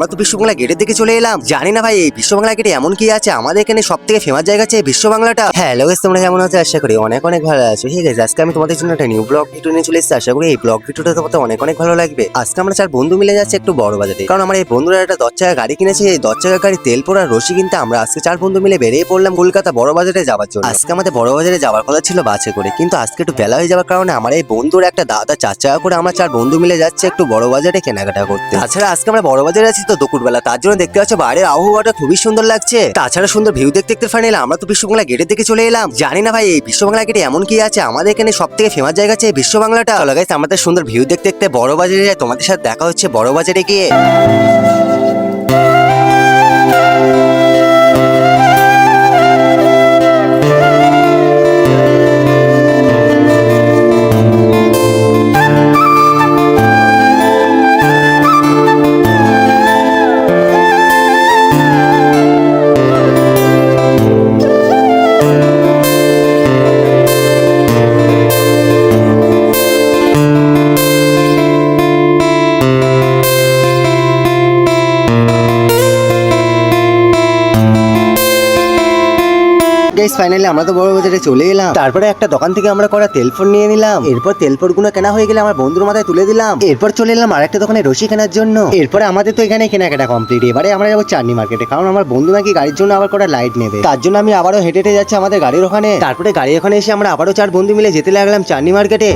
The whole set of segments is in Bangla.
আমরা তো বিশ্ববাংলা গেটের দিকে চলে এলাম। জানি না ভাই, এই বিশ্ববাংলা গেটে এমন কি আছে? আমাদের এখানে সব থেকে ফেমাস জায়গা আছে বিশ্ব বাংলাটা হ্যাঁ লোকেশ তোমরা কেমন আছো? আশা করি অনেক অনেক ভালো আছো। ঠিক আছে, আজকে আমি তোমাদের জন্য একটা নিউ ব্লগ ভিডিও নিয়ে চলে এসেছি। আশা করি এই ব্লগ ভিডিওটা তোমাদের অনেক অনেক ভালো লাগবে। আজকে আমরা চার বন্ধু মিলে যাচ্ছি একটু বড় বাজারে। কারণ আমার এই বন্ধুরা একটা দশ চাকা গাড়ি কিনেছে। এই দশ চাকা গাড়ি তেল পোড়া রশি কিনতে আমরা আজকে চার বন্ধু মিলে বেরিয়ে পড়লাম কলকাতা বড় বাজারে যাওয়ার জন্য। আজকে আমাদের বড় বাজারে যাওয়ার কথা ছিল বাসে করে। কিন্তু আজকে একটু বেলা হয়ে যাওয়ার কারণে আমার এই বন্ধুর একটা দাদা চার চাকা করে আমরা চার বন্ধু মিলে যাচ্ছে একটু বড় বাজারে কেনাকাটা করতে। তাছাড়া আজকে আমরা বড় বাজারে আছি তো দুপুরবেলা তার জন্য দেখতে পাচ্ছ বাইরের আবহাওয়াটা খুবই সুন্দর লাগছে। তাছাড়া সুন্দর ভিউ দেখতে দেখতে ফাইনাল আমরা তো বিশ্ববাংলা গেটের দিকে চলে এলাম। জানি না ভাই, এই বিশ্ববাংলা গেটে এমন কি আছে? আমাদের এখানে সব থেকে ফেমাস জায়গা আছে বিশ্ববাংলাটা। লাগাইছে আমাদের সুন্দর ভিউ দেখতে দেখতে বড় বাজারে যায় তোমাদের সাথে দেখা হচ্ছে বড় বাজারে গিয়ে। গাইস ফাইনালি আমরা তো বড় বাজারে চলে এলাম। তারপরে একটা দোকান থেকে আমরা করা তেলফোন নিয়ে নিলাম। এরপর তেলগুলো কেনা হয়ে গেলে আমার বন্ধুর মাথায় তুলে দিলাম। এরপর চলে এলাম আর একটা দোকানে রশি কেনার জন্য। এরপরে আমাদের তো এখানে কেনাকাটা কমপ্লিট এবারে আমরা যাব চাটনি মার্কেটে কারণ আমার বন্ধু নাকি গাড়ির জন্য আবার করা লাইট নেবে। তার জন্য আমি আবারও হেঁটে হেঁটে যাচ্ছি আমাদের গাড়ির ওখানে। তারপরে গাড়ি ওখানে এসে আমরা আবারও চার বন্ধু মিলে যেতে লাগলাম চাটনি মার্কেটে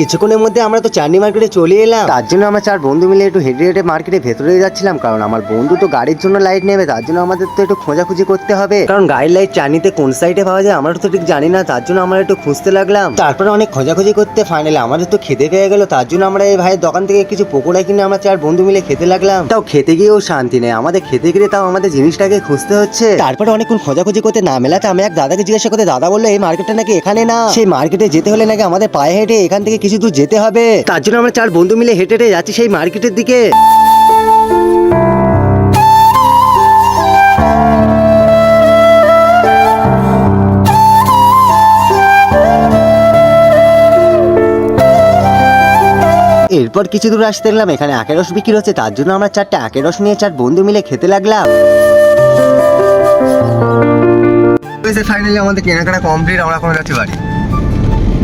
কিছুক্ষণের মধ্যে আমরা তো চাটনি মার্কেটে চলে এলাম। তার জন্য আমরা চার বন্ধু মিলে একটু হেঁটে হেঁটে মার্কেটে ভেতরে যাচ্ছিলাম কারণ আমার বন্ধু তো গাড়ির জন্য লাইট নেবে তার জন্য আমাদের তো একটু খোঁজাখুঁজি করতে হবে। কারণ গাড়ির লাইট চাটনিতে কোন সাইডে পাওয়া যায় আমরা তো ঠিক জানি না তার জন্য আমরা একটু খুঁজতে লাগলাম। তারপরে অনেক খোঁজাখুঁজি করতে ফাইনালি আমাদের তো খেতে পেয়ে গেল তার জন্য আমরা এই ভাইয়ের দোকান থেকে কিছু পকোড়া কিনে আমরা চার বন্ধু মিলে খেতে লাগলাম। তাও খেতে গিয়েও শান্তি নেই আমাদের খেতে গেলে তাও আমাদের জিনিসটাকে খুঁজতে হচ্ছে। তারপরে অনেকক্ষণ খোঁজাখুঁজি করতে না মেলাতে আমি এক দাদাকে জিজ্ঞাসা করতে দাদা বলল এই মার্কেটটা নাকি এখানে না? সেই মার্কেটে যেতে হলে নাকি আমাদের পায়ে হেঁটে এখান থেকে কিছু দূর যেতে হবে। তার জন্য আমরা চার বন্ধু মিলে হেঁটে হেঁটে যাচ্ছি সেই মার্কেটের দিকে। এরপর কিছু দূর আসতে লাগলাম এখানে আখের রস বিক্রি হচ্ছে। তার জন্য আমরা চারটে আখের রস নিয়ে চার বন্ধু মিলে খেতে লাগলাম। ফাইনালি আমাদের কেনাকাটা কমপ্লিট আমরা এখন যাচ্ছি বাড়ি।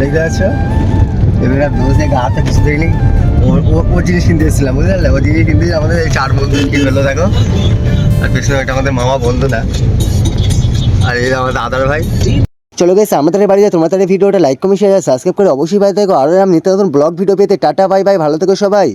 দেখতে পাচ্ছ? আর দোষ দেখে হাতে কিছু ওর ও- জিনিস কিনতে এসেছিলাম, বুঝলে? ও জিনিস কিনতে আমাদের চার বন্ধু কি হলো দেখো? আর পেছনে একটা আমাদের মামা বন্ধু না আর এই আমার দাদার ভাই। চলো গেছে আমাদের বাড়িতে তোমার তাদের ভিডিওটা লাইক কমেন্ট শেয়ার সাবস্ক্রাইব করে অবশ্যই ভাই দেখো আরও আমি নিত্য নতুন ব্লগ ভিডিও পেতে টাটা বাই বাই ভালো থেকো সবাই।